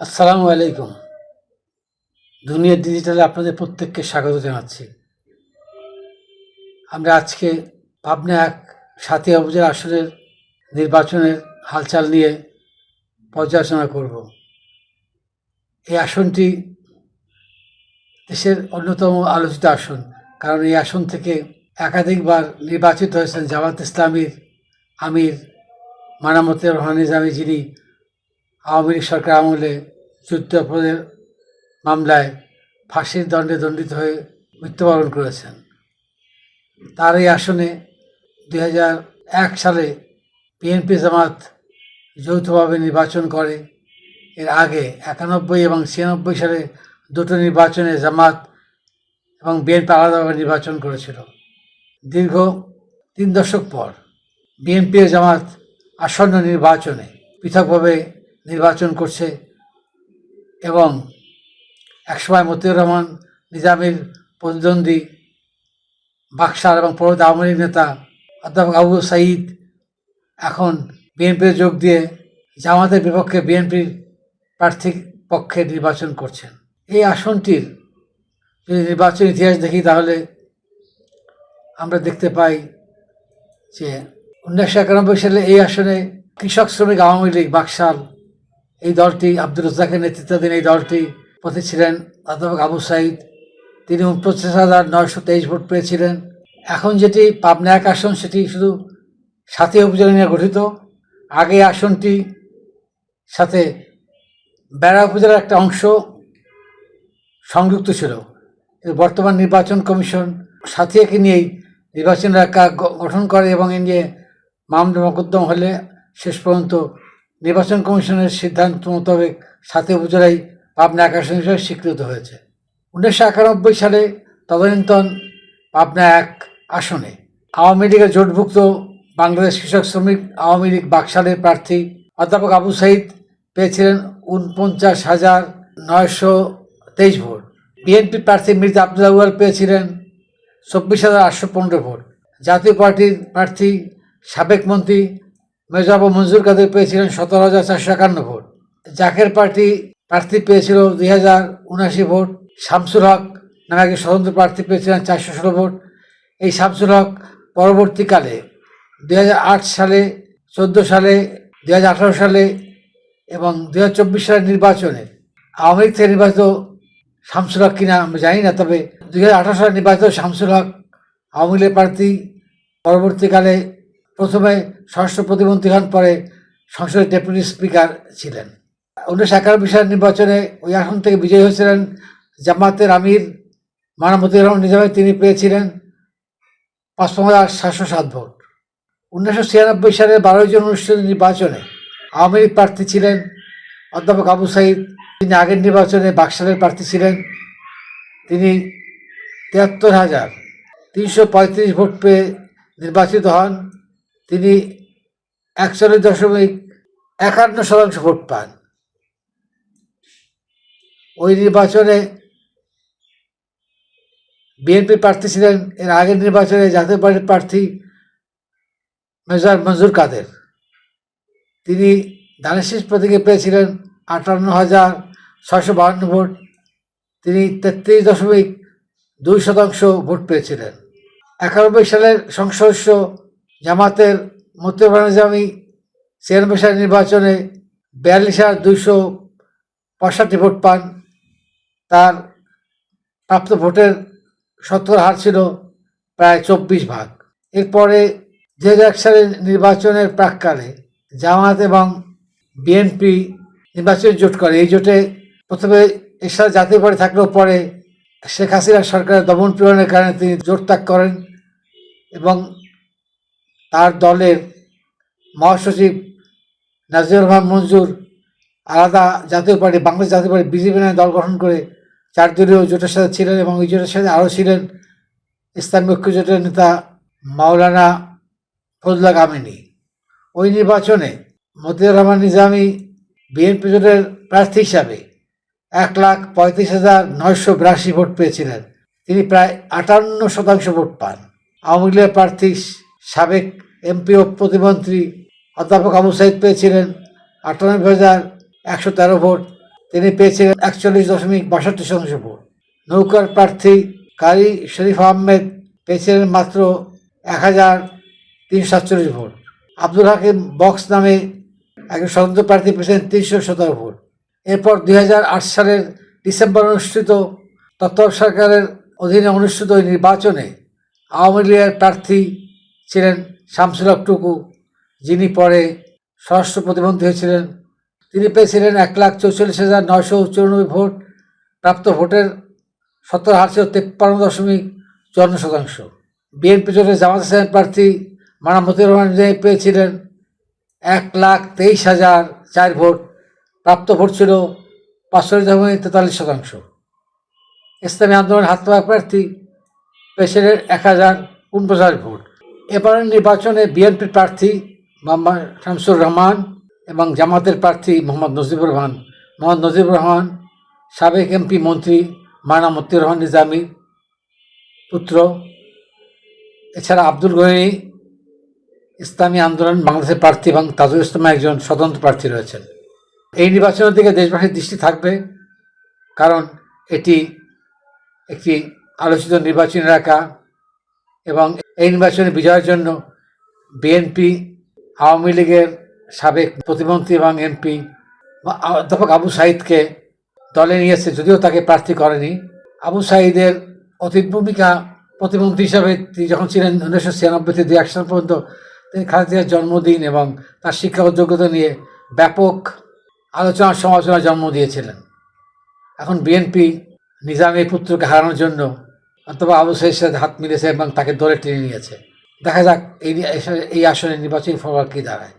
আসসালামু আলাইকুম। দুনিয়া ডিজিটালে আপনাদের প্রত্যেককে স্বাগত জানাচ্ছি। আমরা আজকে পাবনা এক সাথী উপজেলা আসনের নির্বাচনের হালচাল নিয়ে পর্যালোচনা করব। এই আসনটি দেশের অন্যতম আলোচিত আসন, কারণ এই আসন থেকে একাধিকবার নির্বাচিত হয়েছেন জামাত ইসলামীর আমির মানামতের নিজামী যিনি আওয়ামী লীগ সরকার আমলে যুদ্ধাপরাধের মামলায় ফাঁসির দণ্ডে দণ্ডিত হয়ে মৃত্যুবরণ করেছেন। তার এই আসনে দুই এক সালে বিএনপি জামাত যৌথভাবে নির্বাচন করে। এর আগে একানব্বই এবং ছিয়ানব্বই সালে দুটো নির্বাচনে জামাত এবং বিএনপি আলাদাভাবে নির্বাচন করেছিল। দীর্ঘ তিন দশক পর বিএনপি জামাত আসন্ন নির্বাচনে পৃথকভাবে নির্বাচন করছে এবং একসময় মতিউর রহমান, নিজামের প্রতিদ্বন্দ্বী, বাক্সার এবং পরবর্তী আওয়ামী লীগ নেতা অধ্যাপক আবু সাঈদ এখন বিএনপির যোগ দিয়ে জামাতের বিপক্ষে বিএনপির প্রার্থীর পক্ষে নির্বাচন করছেন। এই আসনটির যদি নির্বাচন ইতিহাস দেখি তাহলে আমরা দেখতে পাই যে উনিশশো একানব্বই সালে এই আসনে কৃষক শ্রমিক আওয়ামী লীগ বাকশাল এই দলটি আব্দুর রাজ্জাকের নেতৃত্বাধীন এই দলটি পথে ছিলেন অধ্যাপক আবু সাইদ। তিনি উনপঞ্চাশ হাজার নয়শো তেইশ ভোট পেয়েছিলেন। এখন যেটি পাবনা এক আসন, সেটি শুধু সাথী উপজেলা নিয়ে গঠিত। আগে আসনটি সাথে বেড়া উপজেলার একটা অংশ সংযুক্ত ছিল। বর্তমান নির্বাচন কমিশন সাথীকে নিয়েই নির্বাচন এলাকা গঠন করে এবং এ নিয়ে মামলা মকদ্দম হলে শেষ পর্যন্ত নির্বাচন কমিশনের সিদ্ধান্ত মোতাবেক সাথে উপজেলায় পাবনা এক আসন হিসেবে স্বীকৃত হয়েছে। উনিশশো একানব্বই সালে তদানীন্তন পাবনা এক আসনে। আওয়ামী লীগের জোটভুক্ত বাংলাদেশ কৃষক শ্রমিক আওয়ামী লীগ বাকশালের প্রার্থী অধ্যাপক আবু সাইদ পেয়েছিলেন উনপঞ্চাশ হাজার নয়শো তেইশ ভোট। বিএনপি প্রার্থী মৃত আব্দুল আউয়াল পেয়েছিলেন চব্বিশ হাজার আটশো পনেরো ভোট। জাতীয় পার্টির প্রার্থী সাবেক মন্ত্রী মেজাবু মঞ্জুর কাদের পেয়েছিলেন সতেরো হাজার চারশো একান্ন ভোট। জাকের পার্টি প্রার্থী পেয়েছিল দুই হাজার উনাশি ভোট। শামসুল হক নামে একজন স্বতন্ত্র প্রার্থী পেয়েছিলেন চারশো ষোলো ভোট। এই শামসুল হক পরবর্তীকালে দুই হাজার আট সালে, চোদ্দ সালে, দুই হাজার আঠারো সালে এবং দুই হাজার চব্বিশ সালের নির্বাচনে আওয়ামী লীগ থেকে নির্বাচিত শামসুল হক কিনা আমরা জানি না, তবে দুই হাজার আঠারো সালে নির্বাচিত শামসুল হক আওয়ামী লীগ প্রার্থী। পরবর্তীকালে প্রথমে স্বরাষ্ট্র প্রতিমন্ত্রী হন পরে সংসদের ডেপুটি স্পিকার ছিলেন। উনিশশো একানব্বই সালের নির্বাচনে ওই আসন থেকে বিজয়ী হয়েছিলেন জামাতের আমির মানবতী রহমান নিজামী, তিনি পেয়েছিলেন পাঁচপন্ন হাজার সাতশো সাত ভোট। উনিশশো ছিয়ানব্বই সালের বারোই জন অনুষ্ঠিত নির্বাচনে আওয়ামী লীগ প্রার্থী ছিলেন, অধ্যাপক আবু সাইদ। তিনি আগের নির্বাচনে বাকশালের প্রার্থী ছিলেন, তিনি তিয়াত্তর হাজার তিনশো পঁয়ত্রিশ ভোট পেয়ে নির্বাচিত হন। তিনি একচল্লিশ দশমিক একান্ন শতাংশ ভোট পান। ওই নির্বাচনে বিএনপি প্রার্থী ছিলেন এর আগের নির্বাচনে জাতীয় পার্টির প্রার্থী মেজর মঞ্জুর কাদের। তিনি দানেশিস প্রতীকে পেয়েছিলেন আটান্ন হাজার ছয়শো বাহান্ন ভোট। তিনি তেত্রিশ দশমিক দুই শতাংশ ভোট পেয়েছিলেন। একানব্বই সালের সংসদস্য জামাতের মতিউর নিজামী ছিয়ানব্বই সালের নির্বাচনে বিয়াল্লিশ হাজার দুইশো পঁয়ষট্টি ভোট পান। তার প্রাপ্ত ভোটের সত্তর হার ছিল প্রায় চব্বিশ ভাগ। এরপরে দু হাজার এক সালের নির্বাচনের প্রাককালে জামাত এবং বিএনপি নির্বাচনী জোট করে। এই জোটে প্রথমে এর জাতীয় পার্টি থাকলেও পরে শেখ হাসিনা সরকারের দমন পীড়নের কারণে তিনি জোট ত্যাগ করেন এবং তার দলের মহাসচিব নাজির রহমান মঞ্জুর আলাদা জাতীয় পার্টি, বাংলাদেশ জাতীয় পার্টি, বিজেপি নামে দল গঠন করে চার দলীয় জোটের সাথে ছিলেন এবং ওই জোটের সাথে আরও ছিলেন ইসলামী ঐক্য জোটের নেতা মাওলানা ফজলা কামিনী ওই নির্বাচনে মতিউর রহমান নিজামী বিএনপি জোটের প্রার্থী হিসাবে এক লাখ পঁয়ত্রিশ হাজার নয়শো বিরাশি ভোট পেয়েছিলেন। তিনি প্রায় আটান্ন শতাংশ ভোট পান। আওয়ামী লীগের প্রার্থী সাবেক এমপি ও প্রতিমন্ত্রী অধ্যাপক আবু সাইদ পেয়েছিলেন আটানব্বই হাজার একশো তেরো ভোট। তিনি পেয়েছিলেন একচল্লিশ দশমিক বাষট্টি শতাংশ ভোট। নৌকার প্রার্থী কারি শরীফ আহমেদ পেয়েছিলেন মাত্র এক হাজার তিনশো সাতচল্লিশ ভোট। আব্দুল হাকিম বক্স নামে একজন স্বতন্ত্র প্রার্থী পেয়েছিলেন তিনশো সতেরো ভোট। এরপর দুই হাজার আট সালের ডিসেম্বর অনুষ্ঠিত তত্ত্বাবধায়ক সরকারের অধীনে অনুষ্ঠিত ওই নির্বাচনে আওয়ামী লীগের প্রার্থী ছিলেন শামসুল টুকু, যিনি পরে স্বরাষ্ট্র প্রতিমন্ত্রী হয়েছিলেন। তিনি পেয়েছিলেন এক লাখ চৌচল্লিশ হাজার নয়শো চুরানব্বই ভোট, প্রাপ্ত ভোটের সত্তর ছিল তেপ্পান্ন দশমিক চুয়ান্ন শতাংশ। বিএনপি জোটের জামাত হাসান প্রার্থী মতিউর রহমান পেয়েছিলেন এক লাখ তেইশ হাজার চার ভোট, প্রাপ্ত ভোট ছিল পাঁচশো দশমিক তেতাল্লিশ শতাংশ। ইসলামী আন্দোলন হাত প্রার্থী পেয়েছিলেন এক হাজার উনপঞ্চাশ ভোট। এবারের নির্বাচনে বিএনপির প্রার্থী মোহাম্মদ শামসুর রহমান এবং জামাতের প্রার্থী মোহাম্মদ নজিবুর রহমান। মোহাম্মদ নজিবুর রহমান, সাবেক এমপি মন্ত্রী মানা মতিউর রহমান নিজামী পুত্র, এছাড়া আব্দুল গনি, ইসলামী আন্দোলন, বাংলাদেশের প্রার্থী এবং তাজুল ইসলাম একজন স্বতন্ত্র প্রার্থী রয়েছেন। এই নির্বাচনের দিকে দেশবাসীর দৃষ্টি থাকবে কারণ এটি একটি আলোচিত নির্বাচনী এলাকা এবং এই নির্বাচনে বিজয়ের জন্য বিএনপি, আওয়ামী লীগের সাবেক প্রতিমন্ত্রী এবং এমপি, অধ্যাপক আবু সাইদকে দলে নিয়েছে যদিও তাকে প্রার্থী করেনি, আবু সাইদের অতীত ভূমিকা প্রতিমন্ত্রী হিসাবে তিনি যখন ছিলেন উনিশশো ছিয়ানব্বই থেকে দুই এক সাল পর্যন্ত তিনি খালেদার জন্মদিন এবং তার শিক্ষাগত যোগ্যতা নিয়ে ব্যাপক আলোচনা সমালোচনা জন্ম দিয়েছিলেন। এখন বিএনপি নিজামের পুত্রকে হারানোর জন্য অথবা আবু হাত মিলেছে এবং তাকে দলে টেনে নিয়েছে। দেখা যাক এই এই আসনে নির্বাচনী ফলাফল কী দাঁড়ায়।